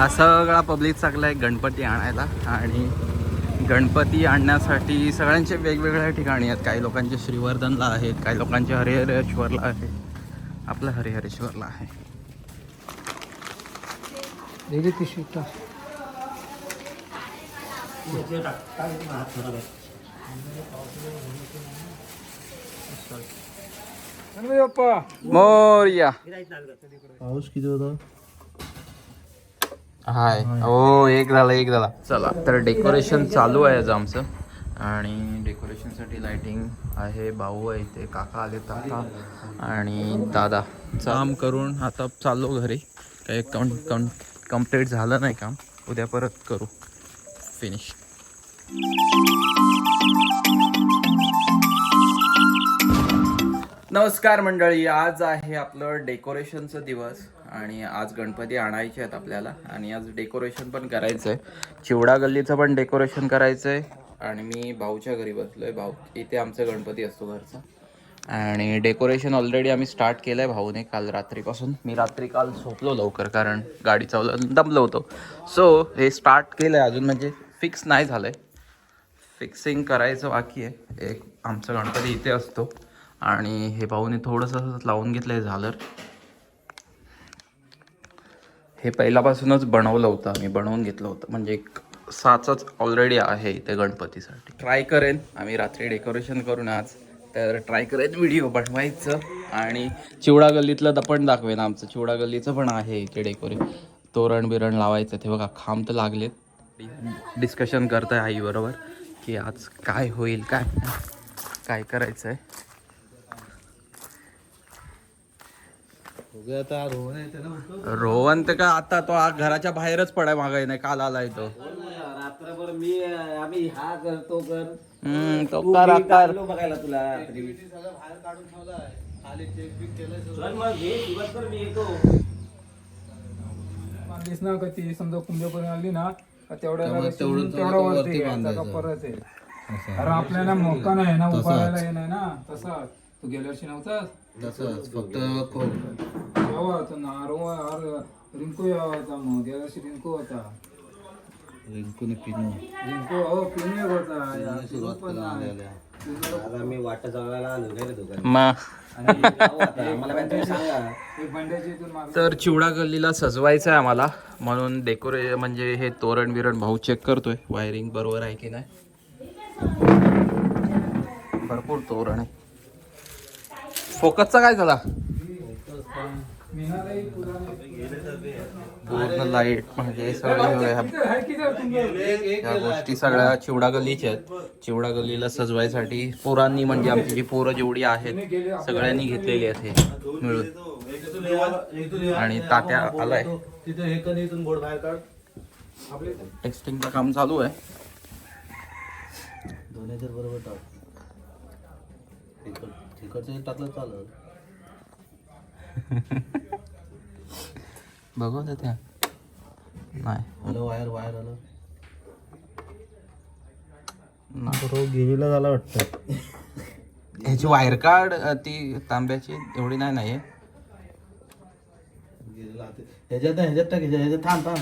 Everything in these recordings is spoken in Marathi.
हा सगळा पब्लिक चांगला आहे गणपती आणायला. आणि गणपती आणण्यासाठी सगळ्यांचे वेगवेगळ्या ठिकाणी आहेत. काही लोकांचे श्रीवर्धनला आहेत काही लोकांचे हरिहरेश्वरला आहे. आपलं हरिहरेश्वरला आहे. मोर्या. पाऊस किती होता? हाय. हो एक झाला एक झाला. चला तर डेकोरेशन चालू आहे आज आमचं. आणि डेकोरेशनसाठी लाइटिंग आहे भाऊ आहे इथे काका आले आता आणि दादा. काम करून आता चाललो घरी. काही कं कं कंप्लीट झालं नाही काम. उद्या परत करू. फिनिश नमस्कार मंडळी आज आहे आपलं डेकोरेशनचं दिवस आणि आज गणपती आणायचे आहेत आपल्याला आणि आज डेकोरेशन पण करायचं आहे चिवडा गल्लीचं पण डेकोरेशन करायचं आहे आणि मी भाऊच्या घरी बसलो आहे भाऊ इथे आमचा गणपती असतो घरचा. आणि डेकोरेशन ऑलरेडी आम्ही स्टार्ट केलं आहे भाऊने काल रात्रीपासून. मी रात्री काल झोपलो लवकर कारण गाडी चावलं दमलो होतो. सो हे स्टार्ट केलं आहे अजून म्हणजे फिक्स नाही झालं आहे फिक्सिंग करायचं बाकी आहे. एक आमचा गणपती इथे असतो. आणि हे भाऊने थोडंसं लावून घेतलं आहे झालर. हे पहिल्यापासूनच बनवलं होतं आम्ही बनवून घेतलं होतं. म्हणजे एक साचच ऑलरेडी आहे इथे गणपतीसाठी. ट्राय करेन. आम्ही रात्री डेकोरेशन करून आज तर ट्राय करेन व्हिडिओ बनवायचं. आणि चिवडा गल्लीतलं पण दाखवेन आमचं. चिवडा गल्लीचं पण आहे इथे डेकोरेट तोरण बिरण लावायचं ते बघा खांब तर लागलेत. डिस्कशन करत आहे आईबरोबर की आज काय होईल काय काय करायचं आहे आता रोहन येते ना रोहन तर का आता तो आ- घराच्या बाहेरच पडाय मागाय नाही काल आलाय तो. रात्रभर मी आम्ही हा कर तो कर. हम्म तो तू करा मी कर टाकलो बघायला तुला रात्री. चल मग घे दिवसभर मी येतो. ना का ती समजा कुंभ्यापर्यंत आली ना का तेवढ्या तेवढा वरती घ्यायचा का परत आहे. अरे आपल्याला मोका नाही ना उभारायला हे नाही ना तसा तू गेल्या वर्षी नव्हतास? तसंच फक्त यावा तो नारो अरे रिंकू यावा होता मग. गेल्या वर्षी रिंकू होता. रिंकूने पिनो. रिंकू हो पिणे होता. या, पिनू पण नाही. आज आम्ही वाट जवळला आलो रे आणि जाऊ आता. सांगा? इथून माग तर चिवडा गल्लीला सजवायचं आहे आम्हाला. म्हणून डेकोरे म्हणजे हे तोरण बिरण भाऊ चेक करतोय. वायरिंग बरोबर आहे की नाही? भरपूर तोरण आहे. फोकसचा काय झाला? पूर्ण लाइट म्हणजे सगळे ह्या- या गोष्टी सगळ्या चिवडा गल्लीच्या आहेत. चिवडा गल्लीला सजवायसाठी पोरांनी म्हणजे आमची जी पोरं जेवढी आहेत सगळ्यांनी घेतलेली आहेत हे मिळून. आणि तात्या आलाय. तिथे कधी इथून बोर्ड बाहेर काढ. टेक्स्टिंगचं काम चालू आहे. दोन्ही तर बरोबर तिकडचं टाकलं चालत बघू दे त्या. नाही. आलं वायर वायर आलं. बरोबर गिरीला झाला वाटतं. ह्याची वायर कार्ड ती तांब्याची एवढी नाही नाही. ह्याच्यात नाही ह्याच्यात टाक ह्याच्यात ह्याच्यात थांब थांब.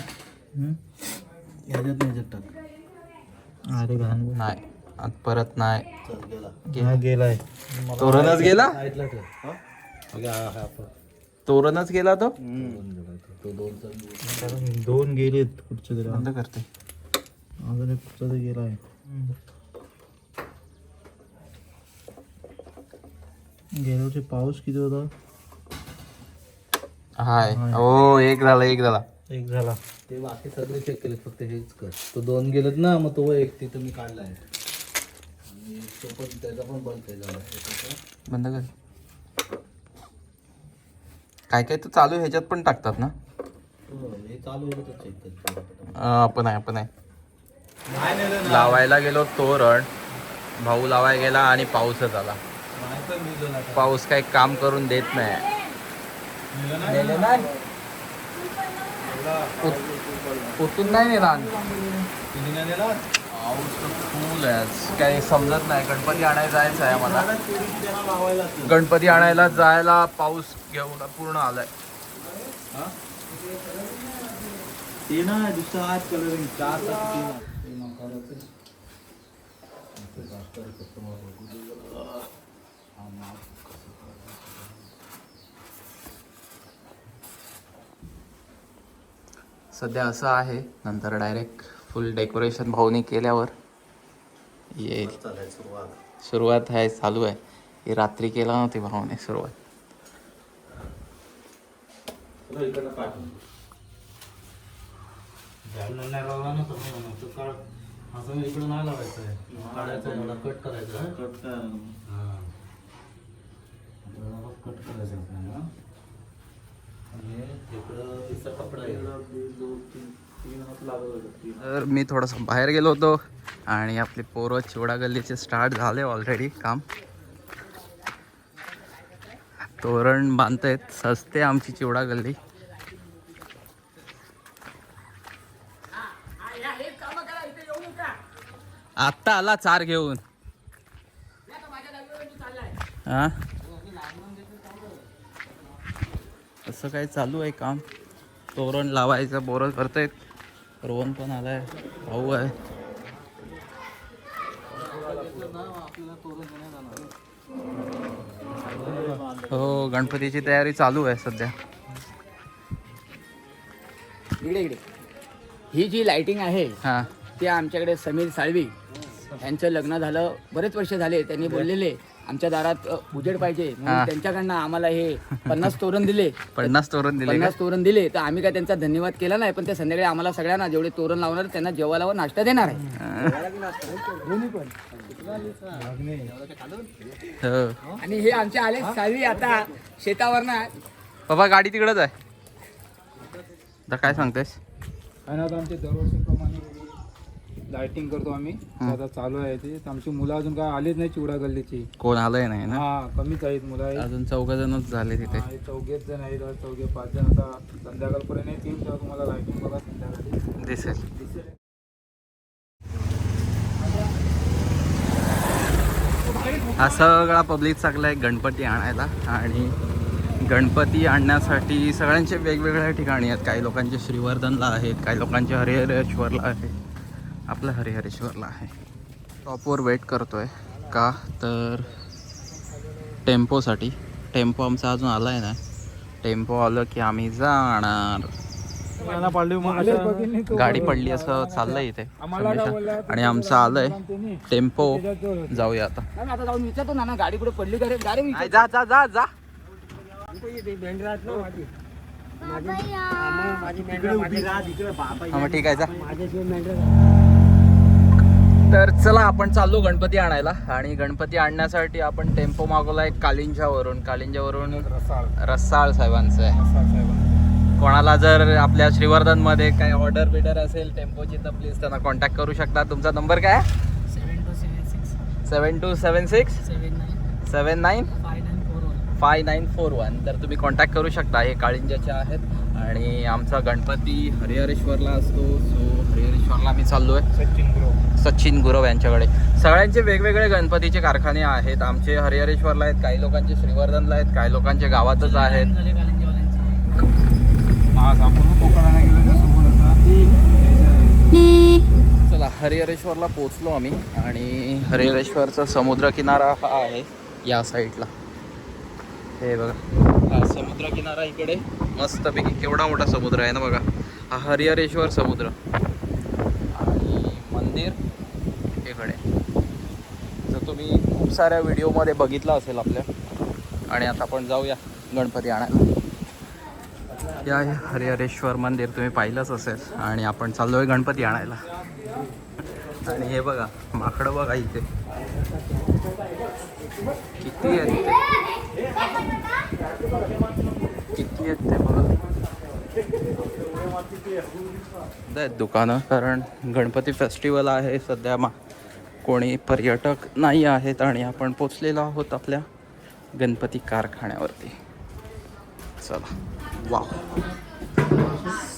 ह्याच्यात नाही ह्याच्यात टाक. अरे घाण. नाही. आत परत नाही. चल गेला. गेला. गेलाय. तोरणच गेला. तोरणच गेला तो? दोन दोन गेलेत कुठचे तरी. बंद करते. अजून एक कुठचा तरी गेला आहे. गेल्या वर्षी पाऊस किती होता? हाय. हो एक झाला एक झाला. एक झाला. ते बाकी सगळे चेक केले फक्त हेच कर. तो दोन गेलेत ना मग तो एक तिथं मी काढलाय. आणि तो पण त्याचा पण बल्ब झाला बंद कर. काय काय तर चालू आहे, ह्याच्यात पण टाकतात ना? हे चालू आहे आपण आहे आपण आहे. लावायला गेलो तोरण भाऊ लावायला गेला आणि पाऊसच आला पाऊस काही काम करून देत नाही. उतून नाही नेला फुल आहे. काही समजत नाही. गणपती आणायला जायचं आहे आम्हाला. गणपती आणायला जायला पाऊस घेऊन पूर्ण आलाय. ते ना दुसरा आज कलरिंग चार सध्या असं आहे. नंतर डायरेक्ट फुल डेकोरेशन भाऊनी केल्यावर येईल सुरुवात आहे चालू आहे. ही रात्री केला नव्हती भाऊने सुरुवात. नाही लावला ना तर नाही होणार. तो काढ. असं इकडे नाही लावायचं आहे काढायचं आहे, मला कट करायचं आहे. कट कर. हां. आपल्याला बघ कट करायचं आहे. आपल्याला आणि इकडं तिचा कपडा आहे. दोन तीन तर मी थोडंसं बाहेर गेलो होतो आणि आपले पोरं चिवडा गल्लीचे स्टार्ट झाले ऑलरेडी काम. तोरण बांधतायत सजते आमची चिवडा गल्ली आत्ता आला चार घेऊन. हां? असं काय चालू आहे काम. तोरण लावायचं बोरं करतायत. रोहन पण आलाय भाऊ आहे. हो गणपतीची तयारी चालू आहे सध्या. इकडे इकडे. ही जी लाइटिंग आहे हा. ती आमच्याकडे समीर साळवी यांचं लग्न झालं बरेच वर्ष झाले त्यांनी बोललेले. आमच्या दारात उजेड पाहिजे. म्हणून. त्यांच्याकडनं आम्हाला हे पन्नास तोरण दिले. पन्नास तोरण दिले पन्नास तोरण दिले. तर आम्ही काय त्यांचा धन्यवाद केला नाही पण ते संध्याकाळी आम्हाला सगळ्यांना जेवढे तोरण लावणार त्यांना जेवायला व नाश्ता देणार आहे हो. आणि हे आमचे आले साळवी आता शेतावर ना बाबा गाडी तिकडच आहे. आता काय सांगतेस? आमचे दरवर्षीप्रमाणे लाइटिंग करतो आम्ही. आता चालू आहे ते. आमची मुलं अजून काय आलीच नाही चिवडा गल्लीची. कोण आलंय नाही ना? हा कमीच आहेत मुलं आहेत. अजून चौघ जणच झाले तिथे. हा, हे चौघेच जण आहेत. आज चौघे पाच जण आता संध्याकाळपर्यंत येतील तेव्हा तुम्हाला लाइटिंग बघा संध्याकाळी. दिसेल. दिसेल. हा सगळा पब्लिक चांगला आहे गणपती आणायला आणि गणपती आणण्यासाठी सगळ्यांचे वेगवेगळ्या ठिकाणी आहेत. काही लोकांचे श्रीवर्धनला आहेत काही लोकांचे हरिहरेश्वरला आहे आपलं हरिहरेश्वरला आहे. टॉपवर वेट करतोय. का? तर टेम्पोसाठी. टेम्पो आमचा अजून आला आहे ना. टेम्पो आलं की आम्ही जाणार. गाडी पडली असं चाललंय इथे. आणि आमचं आलंय. टेम्पो जाऊया आता. जाऊन विचारतो ना गाडी कुठे पडली गाडी जा जा जा जा हा, मग ठीक आहे जा. तर चला आपण चाललो गणपती आणायला. आणि गणपती आणण्यासाठी आपण टेम्पो मागवलाय कालिंजावरून. कालिंजावरून रसाळ. साहेबांचं आहे. कोणाला जर आपल्या श्रीवर्धनमध्ये काही ऑर्डर बिडर असेल टेम्पोची तर प्लीज त्यांना कॉन्टॅक्ट करू शकता. तुमचा नंबर काय? Seven two seven six. Seven nine. Five nine four one. तर तुम्ही कॉन्टॅक्ट करू शकता. हे काळिंजाचे आहेत. आणि आमचा गणपती हरिहरेश्वरला असतो. सो हरिहरेश्वरला आम्ही चाललो आहे सचिन गुरु सचिन गुरव यांच्याकडे. सगळ्यांचे वेगवेगळे गणपतीचे कारखाने आहेत. आमचे हरिहरेश्वरला आहेत काही लोकांचे श्रीवर्धनला आहेत काही लोकांचे गावातच आहेत. चला हरिहरेश्वरला पोचलो आम्ही आणि हरिहरेश्वरचा समुद्रकिनारा हा आहे या साईडला. हे बघा. समुद्रकिनारा इकडे. मस्तपैकी केवढा मोठा समुद्र आहे ना बघा. हा हरिहरेश्वर समुद्र. आणि मंदिर. तुम्ही खूप साऱ्या व्हिडिओमध्ये बघितला असेल आपल्या. आणि आता आपण जाऊया गणपती आणायला. या हरिहरेश्वर मंदिर तुम्ही पाहिलंच असेल. आणि आपण चाललोय गणपती आणायला. आणि हे बघा माकडं बघा इथे. किती आहेत? ते किती आहेत ते बघा. आहेत दुकानं कारण गणपती फेस्टिवल आहे सध्या मा कोणी पर्यटक नाही आहेत आणि आपण पोचलेलो आहोत आपल्या गणपती कारखान्यावरती. चला. वा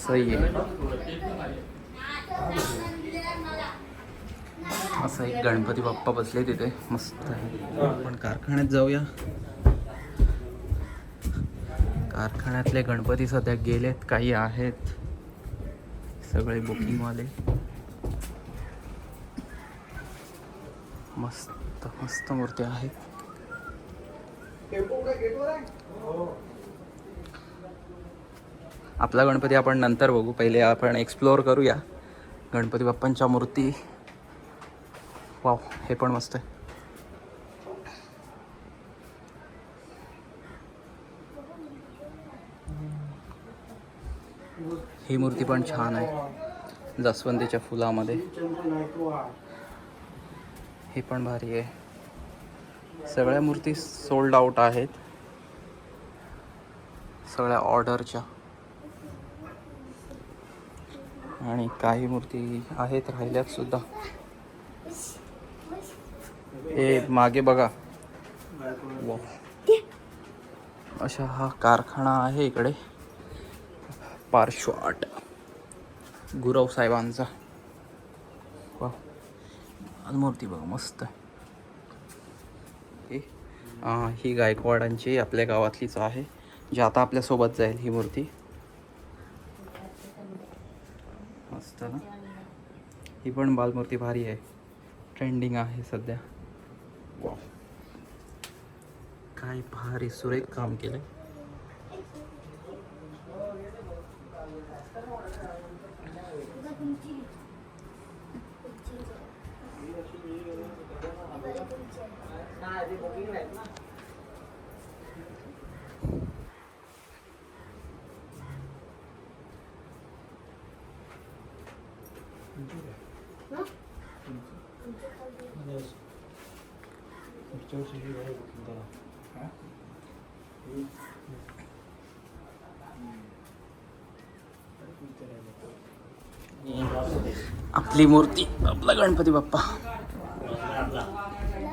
सही आहे. असं एक गणपती बाप्पा बसले तिथे. मस्त आहे. आपण कारखान्यात जाऊया. कारखान्यातले गणपती सध्या गेलेत काही आहेत. सगळे बुकिंगवाले मस्त मस्त मूर्ती आहेत आपला गणपती आपण नंतर बघू. पहिले आपण एक्सप्लोअर करूया. गणपती बाप्पांच्या मूर्ती. वाव हे पण मस्त आहे. ही मूर्ती पण छान आहे. जास्वंदीच्या फुलामध्ये. हे पण भारी आहे. सगळ्या मूर्ती सोल्ड आउट आहेत. सगळ्या ऑर्डरच्या आणि काही मूर्ती आहेत राहिल्यात सुद्धा. हे मागे बघा. वा अशा हा कारखाना आहे इकडे. पार्श्व पार्श्वाट गुरव साहेबांचा. आज मूर्ती बघा मस्त. आहे ही गायकवाडांची आपल्या गावातलीच आहे जी आता आपल्यासोबत जाईल ही मूर्ती. मस्त ना? ही पण बालमूर्ती भारी आहे. ट्रेंडिंग आहे सध्या. वा काय भारी सुरेख काम केलं केलंय आपली मूर्ती आपला गणपती बाप्पा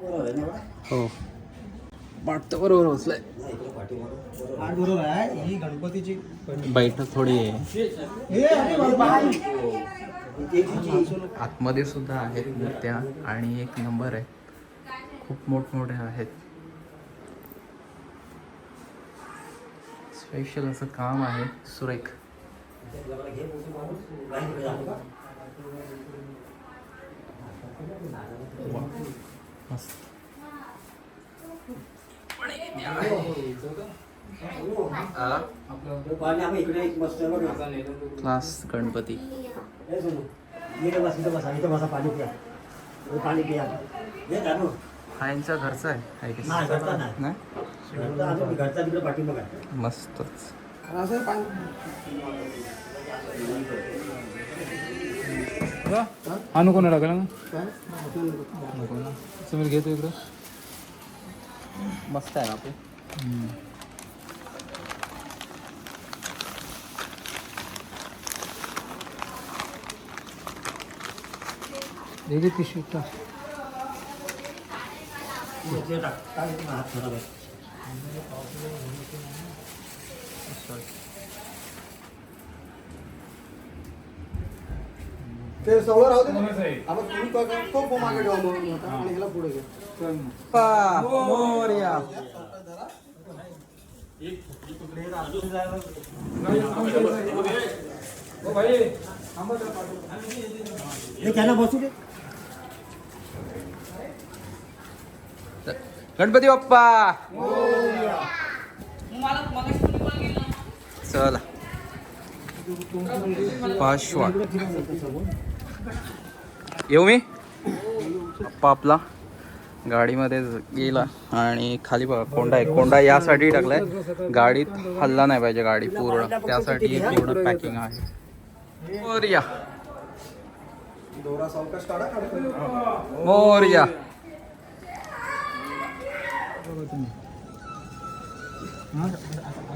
हो. वाटतं बरोबर बसलंय. बरोबर आहे ही गणपतीची बैठक थोडी आहे. आतमध्ये सुद्धा आहेत मूर्त्या आणि एक नंबर आहे. खूप मोठमोठ्या आहेत. स्पेशल असं काम आहे सुरेख. वा, क्लास गणपती. हे सोनू, इकडे बस इथं मस्तच हा नको ना टाकायला नको ना समीर घेतो इकडं मस्त आहे आपले दे दे पिशवी टाक. ते टाक. टाक इथं हात खराब आहे ते सवळं राहू दे ना. आपण तुम्ही काय करा, तो पो मागे ठेवा मग. आता आणि ह्याला पुढे घ्या. मोर्या. हे दे. गणपती बाप्पा. चला. पाचवा. येऊ मी? पप्पा आपला. गाडीमध्ये गेला आणि खाली बघा कोंडा आहे. कोंडा यासाठी टाकलाय. गाडीत हल्ला नाही पाहिजे गाडी पूर्ण. त्यासाठी पूर्ण पॅकिंग आहे. मोर्या. दोरा मोर्या.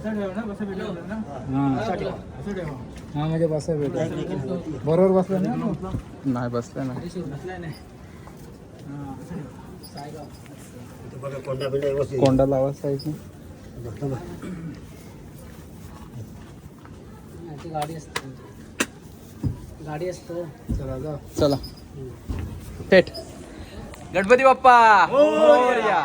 हा? हा म्हणजे बसा भेटेल बरोबर बसला ना? नाही बसलं. ना बघा कोंडा बिंडा व्यवस्थित. कोंडा लावा साईड चला जा चला. थेट गणपती बाप्पा. मोरया.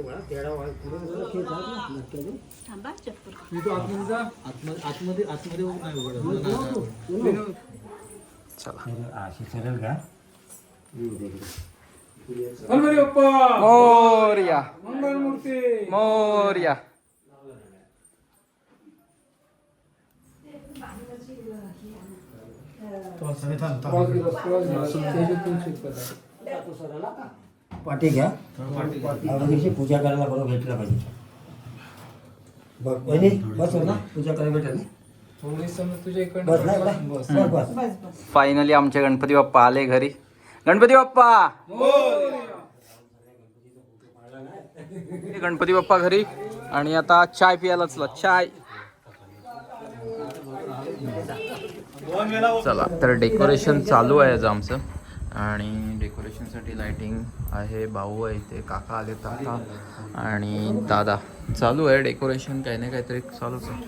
सरळ घ्या गणपती बाप्पा मोरया मंगल मूर्ती मोरया पाठी घ्या. अगोदरची पूजा करायला बरोबर भेटला पाहिजे. बघ वहिनी बस हो ना पूजा करायला भेटेल ना? थोडी समज तुझ्या इकडनं बस नाही बस. बस बस. बस फायनली आमचे गणपती बाप्पा आले घरी. गणपती बाप्पा! गणपती बाप्पा घरी. आणि आता चाय प्यायला चला चाय. चला तर डेकोरेशन चालू आहे आज आमचं. आणि डेकोरेशनसाठी लाइटिंग आहे भाऊ आहे इथे काका आले काका आणि दादा. चालू आहे डेकोरेशन काही ना काहीतरी चालूच आहे.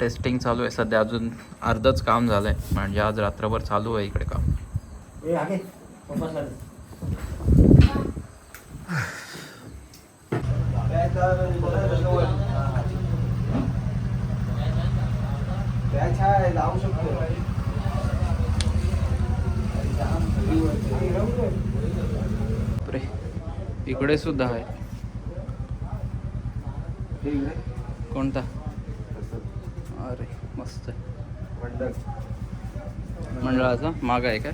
टेस्टिंग चालू आहे सध्या अजून अर्धच काम झालं आहे म्हणजे आज रात्रभर चालू आहे इकडे काम. ए आगे पप्पा चालेल बापरे इकडे सुद्धा आहे. कोणता? अरे मस्त आहे. मंडळाचा माग आहे काय?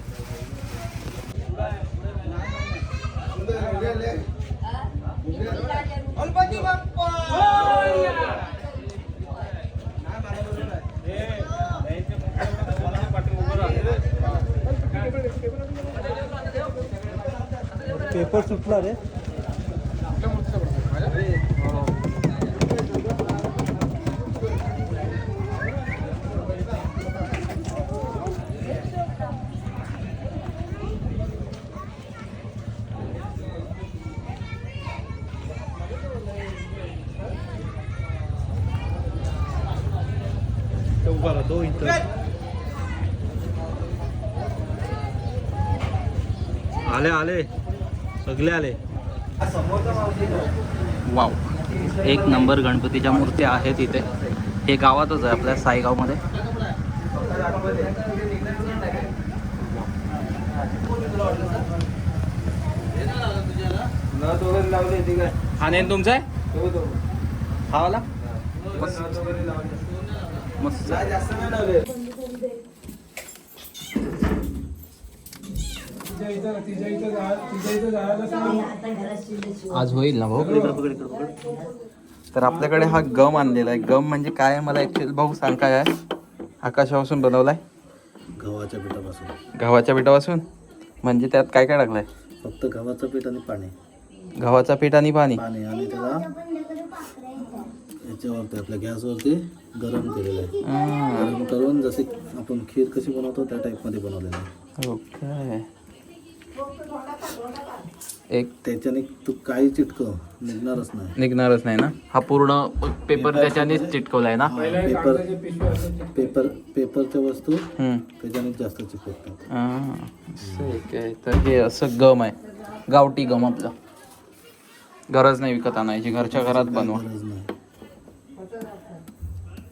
पेपर सुटला रे. सगळे आले वाव. एक नंबर गणपतीच्या मूर्त्या आहेत इथे. हे गावातच आहे आपल्या साईगावमध्ये हा नेन तुमचा? आहे हा वाला मस्त मस्त तिच्या इथं तिच्या इथं जा तिच्या इथं जायला सांग आज होईल ना भाऊ? तर आपल्याकडे हा गम आणलेला आहे. गम म्हणजे काय आहे? मला ऍक्च्युअली भाऊ सांग काय आहे. आकाशापासून बनवलाय. गव्हाच्या पिठापासून. गव्हाच्या पिठापासून? म्हणजे त्यात काय काय टाकलंय? फक्त गव्हाचं पीठ आणि पाणी. गव्हाचा पीठ आणि पाणी. पाणी आणि त्याला याच्यावरती आपल्या गॅसवरती गरम केलेलं आहे. गरम करून जसे आपण खीर कशी बनवतो त्या टाईपमध्ये बनवलेलं आहे. ओके. एक त्याच्याने तू काही चिटकव निघणारच नाही. निघणारच नाही ना? हा पूर्ण पेपर त्याच्यानेच चिटकवलाय ना? पेपर पेपर पेपरच्या वस्तू हम्म. त्याच्याने जास्त चिपकतात हा, असं आहे. काय तर हे असं गम आहे. गावठी गम आपलं. गरज नाही विकत आणायची. घरच्या घरात बनवा. गरज नाही.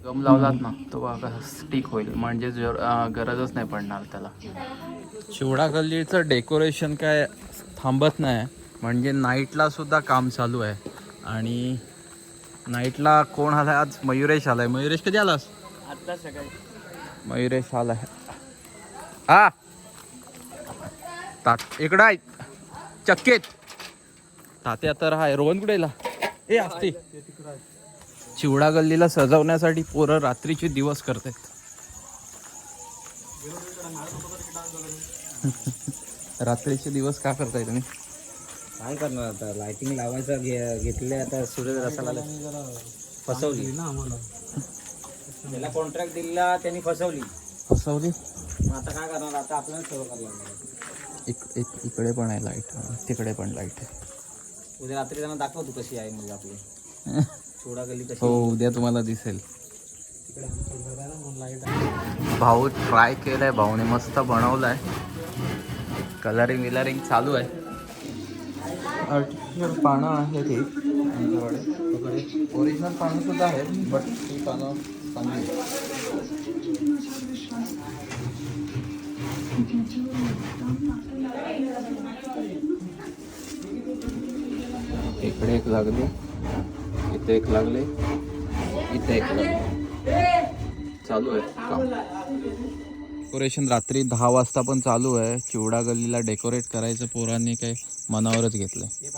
गम लावलात ना तो बघा स्टिक होईल. म्हणजे जर गरजच नाही पडणार त्याला. चिवडा गल्लीचं डेकोरेशन काय थांबत नाही. म्हणजे नाईटला सुद्धा काम चालू आहे. आणि नाईटला कोण आलाय? आज मयुरेश आलाय. मयुरेश कधी आलास? आता सकाळी. मयुरेश आलाय. हा. तात इकडं आहे. चक्केत. तात्या तर हाय. रोहन कुठेला ए असते चिवडा गल्लीला सजवण्यासाठी पोरं रात्रीचे दिवस करतात. रात्रीचे दिवस का करताय तुम्ही? काय करणार आता? लाइटिंग लावायचं घे- घेतले आता सूर्य रसाला फसवली. ना आम्हाला त्याला कॉन्ट्रॅक्ट दिला त्यांनी फसवली. फसवली? मग आता काय करणार? आता आपल्याला सर्व करायला लागणार. एक एक इकडे पण आहे लाइट तिकडे पण लाइट आहे. उद्या रात्री त्यांना दाखव तू कशी आहे म्हणजे आपली. कशी? हो उद्या तुम्हाला दिसेल. भाऊ ट्राय केलंय भाऊने मस्त बनवलाय. कलरिंग विलरिंग चालू आहे. आर्टिफिशियल पानं आहे ती आमच्याकडे. ओरिजिनल पानं सुद्धा आहेत बट ती पानं चांगली आहेत. इकडे एक लागली. इथे एक लागले. इथे एक लागले. चालू आहे काम. डेकोरेशन रात्री दहा वाजता पण चालू आहे. चिवडा गल्लीला डेकोरेट करायचं पोरांनी काही मनावरच घेतलंय.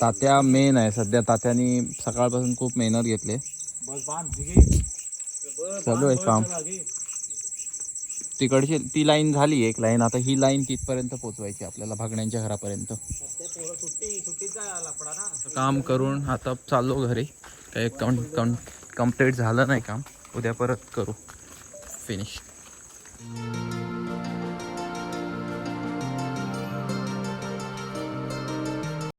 तात्या मेन आहे. सध्या तात्यानी सकाळपासून खूप मेहनत घेतली. चालू आहे काम. तिकडची ती लाईन झाली एक लाईन. आता ही लाईन तिथपर्यंत पोचवायची आपल्याला भागण्यांच्या घरापर्यंत. काम करून आता चाललो घरी. काही कम कंप्लीट झालं नाही काम. उद्या परत करू. फिनिश